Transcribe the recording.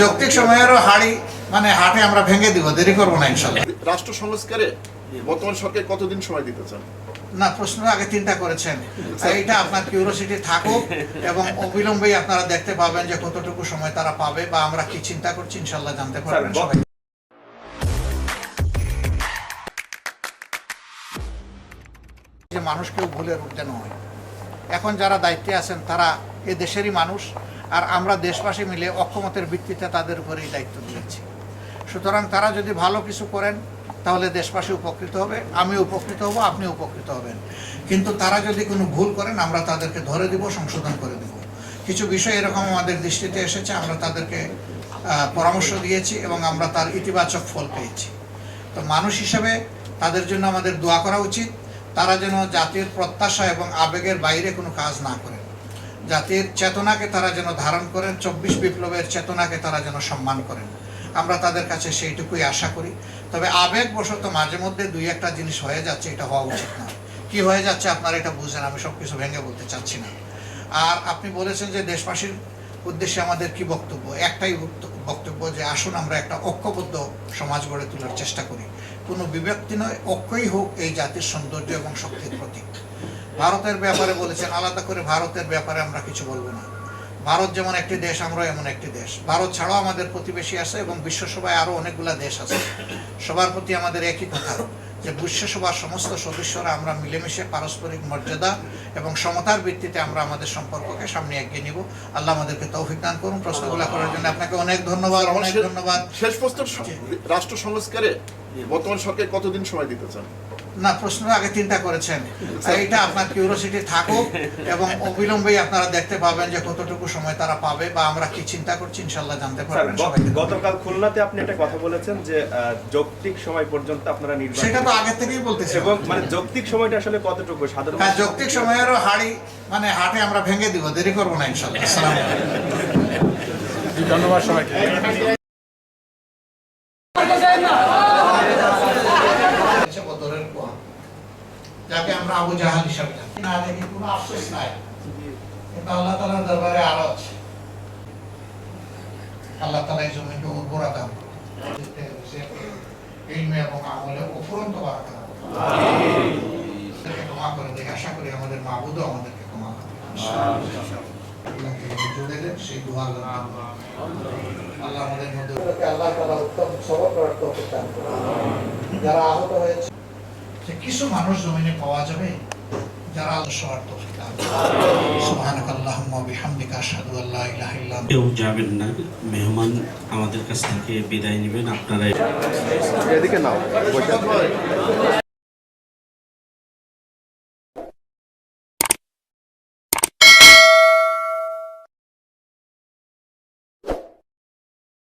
যৌক্তিক সময়েরও হাড়ি মানে হাটে আমরা ভেঙে দিব দেরি করব না ইনশাল্লাহ। রাষ্ট্র সংস্কারে বর্তমান সরকার কতদিন সময় দিতে চান? না প্রশ্ন আগে তিনটা করেছেন। এইটা আপনার কিউরিওসিটি থাকুক এবং অবিলম্বেই আপনারা দেখতে পাবেন যে কতটুকু সময় তারা পাবে বা আমরা কি চিন্তা করছি ইনশাল্লাহ জানতে পারবেন সবাই। যে মানুষ কেউ ভুলের ঊর্ধ্বে নয়। এখন যারা দায়িত্বে আছেন তারা এ দেশেরই মানুষ। আর আমরা দেশবাসী মিলে অক্ষমতের ভিত্তিতে তাদের উপরেই দায়িত্ব দিয়েছি। সুতরাং তারা যদি ভালো কিছু করেন, তাহলে দেশবাসী উপকৃত হবে আমি উপকৃত হব আপনি উপকৃত হবেন। কিন্তু তারা যদি কোনো ভুল করেন, আমরা তাদেরকে ধরে দিব, সংশোধন করে দেব। কিছু বিষয় এরকম আমাদের দৃষ্টিতে এসেছে, আমরা তাদেরকে পরামর্শ দিয়েছি এবং আমরা তার ইতিবাচক ফল পেয়েছি। তো মানুষ হিসেবে তাদের জন্য আমাদের দোয়া করা উচিত। তারা যেন জাতির প্রত্যাশা এবং আবেগের বাইরে কোনো কাজ না করেন। জাতির চেতনাকে তারা যেন ধারণ করেন, চব্বিশ বিপ্লবের চেতনাকে তারা যেন সম্মান করেন। আমরা তাদের কাছে সেইটুকুই আশা করি। তবে আবেগবশত মাঝে মধ্যে দুই একটা জিনিস হয়ে যাচ্ছে, এটা হওয়া উচিত না। কি হয়ে যাচ্ছে আপনারা এটা বুঝেন, আমি সব কিছু ভেঙে বলতে চাচ্ছি না। আর আপনি বলেছেন যে দেশবাসীর উদ্দেশ্যে আমাদের কি বক্তব্য? একটাই বক্তব্য যে আসুন আমরা একটা ঐক্যবদ্ধ সমাজ গড়ে তোলার চেষ্টা করি। কোনো বিভক্তি নয়, ঐক্যই হোক এই জাতির সৌন্দর্য এবং শক্তির প্রতীক। ভারতের ব্যাপারে বলেছেন আলাদা করে ভারতের ব্যাপারে আমরা কিছু বলব না। ভারত যেমন একটি দেশ আমরা এমন একটি দেশ। ভারত ছাড়াও আমাদের প্রতিবেশী আছে এবং বিশ্বসভায় আরও অনেকগুলা দেশ আছে। সবার প্রতি আমাদের একই কথা যে বিশ্বসভার সমস্ত সদস্যরা আমরা মিলেমিশে পারস্পরিক মর্যাদা এবং সমতার ভিত্তিতে আমরা আমাদের সম্পর্ককে সামনে এগিয়ে নিব। আল্লাহ আমাদেরকে তৌফিক দান করুন। প্রশ্নগুলো করার জন্য আপনাকে অনেক ধন্যবাদ অনেক ধন্যবাদ। শেষ প্রশ্ন রাষ্ট্র সংস্কারে বর্তমান সরকার কতদিন সময় দিতে চান? না প্রশ্ন আগে তিনটা করেছেন। এইটা আপনার কিউরিওসিটি থাকুক এবং অবিলম্বেই আপনারা দেখতে পাবেন যে কতটুকু সময় তারা পাবে বা আমরা কি চিন্তা করছি ইনশাল্লাহ জানতে পারবেন গতকাল খুলনাতে আপনি একটা কথা বলেছেন যে যৌক্তিক সময় পর্যন্ত আপনারা নির্বাচন সেটা তো আগে থেকেই বলতেছি। এবং মানে যৌক্তিক সময়টা আসলে কতটুকু? সাধারণ হ্যাঁ যৌক্তিক সময়েরও হাড়ি মানে হাটে আমরা ভেঙে দিব দেরি করব না ইনশাল্লাহ আসসালামু আলাইকুম। ধন্যবাদ সবাইকে। বদরের কুয়া। যাকে আমরা আবু জাহাল হিসাবে জানি। না দেখি কোনো আফসোস নাই। কিন্তু আল্লাহ তালার দরবারে আরও আছে। আল্লাহ তালা এই জমিকে উর্বরা দান ইলমে এবং আমলে অফুরন্ত বারাকা ক্ষমা করে দেখে আশা করি আমাদের মাহবুদও আমাদেরকে ক্ষমা করে উত্তম সবর করার যারা আহত হয়েছে কিছু মানুষ জমিনে পাওয়া যাবে যারা সবার তৌফিক কেউ যাবেন না মেহমান আমাদের কাছ থেকে বিদায় নেবেন আপনারা এদিকে নাও